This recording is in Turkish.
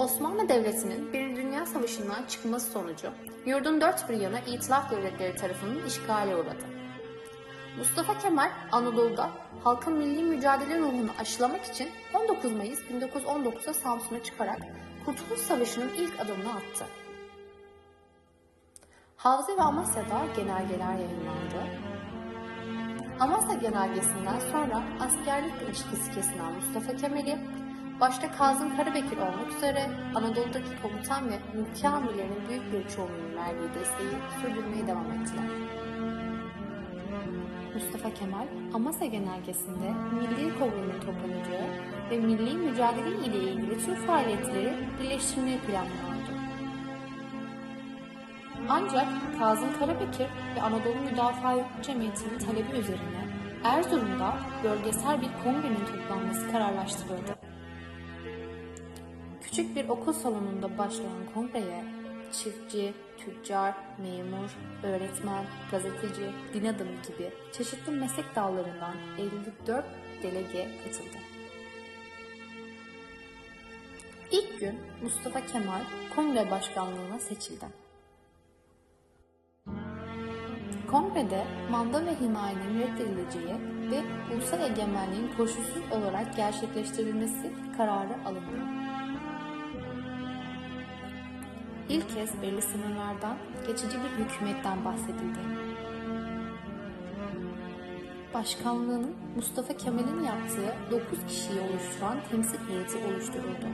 Osmanlı Devleti'nin bir Dünya Savaşı'ndan çıkması sonucu yurdun dört bir yanı İtilaf Devletleri tarafından işgale uğradı. Mustafa Kemal Anadolu'da halkın milli mücadele ruhunu aşılamak için 19 Mayıs 1919'da Samsun'a çıkarak Kurtuluş Savaşı'nın ilk adımını attı. Havza ve Amasya'da genelgeler yayınlandı. Amasya genelgesinden sonra askerlik ilişkisi kesilen Mustafa Kemal'i başta Kazım Karabekir olmak üzere Anadolu'daki komutan ve mülki amirlerin büyük bir çoğunluğunun verdiği desteği sürdürmeye devam ettiler. Mustafa Kemal, Amasya Genelgesi'nde milli kavramın toplanacağı ve milli mücadele ile ilgili tüm faaliyetleri birleştirmeyi planlıyordu. Ancak Kazım Karabekir ve Anadolu Müdafaa Cemiyeti'nin talebi üzerine Erzurum'da bölgesel bir kongrenin toplanması kararlaştırıldı. Küçük bir okul salonunda başlayan kongreye çiftçi, tüccar, memur, öğretmen, gazeteci, din adamı gibi çeşitli meslek dallarından 54 delege katıldı. İlk gün Mustafa Kemal kongre başkanlığına seçildi. Kongrede manda ve himayenin reddedileceği ve ulusal egemenliğin koşulsuz olarak gerçekleştirilmesi kararı alındı. İlk kez belli sınırlardan geçici bir hükümetten bahsedildi. Başkanlığının Mustafa Kemal'in yaptığı 9 kişiyi oluşturan temsil heyeti oluşturuldu.